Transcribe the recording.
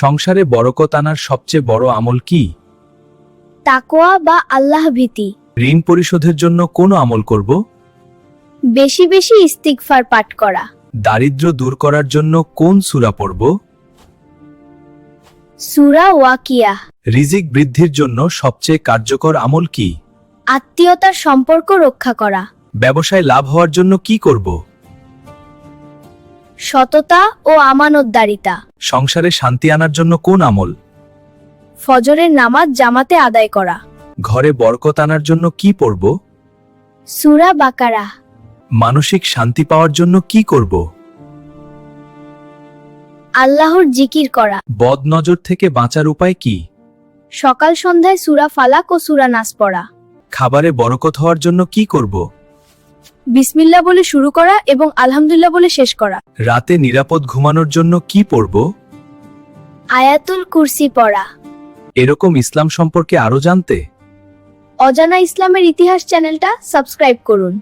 সংসারে বরকত আনার সবচেয়ে বড় আমল কি? তাকোয়া বা আল্লাহ ভীতি। ঋণ পরিশোধের জন্য কোন আমল করব? বেশি বেশি ইস্তিগফার পাঠ করা। দারিদ্র্য দূর করার জন্য কোন সূরা পড়ব? সুরা ওয়াকিয়া। রিজিক বৃদ্ধির জন্য সবচেয়ে কার্যকর আমল কি? আত্মীয়তার সম্পর্ক রক্ষা করা। ব্যবসায় লাভ হওয়ার জন্য কি করব? সততা ও আমানতদারিতা। সংসারে শান্তি আনার জন্য কোন আমল? ফজরের নামাজ জামাতে আদায় করা। ঘরে বরকত আনার জন্য কি পড়ব? সুরা বাকারা। মানসিক শান্তি পাওয়ার জন্য কি করব? আল্লাহর জিকির করা। বদ নজর থেকে বাঁচার উপায় কি? সকাল সন্ধ্যায় সুরা ফালাক ও সুরা নাস পড়া। খাবারে বরকত হওয়ার জন্য কি করব? বিসমিল্লা বলে শুরু করা এবং আলহামদুলিল্লাহ বলে শেষ করা। রাতে নিরাপদ ঘুমানোর জন্য কি পড়ব? আয়াতুল কুরসি পড়া। এরকম ইসলাম সম্পর্কে আরও জানতে? অজানা ইসলামের ইতিহাস চ্যানেলটা সাবস্ক্রাইব করুন।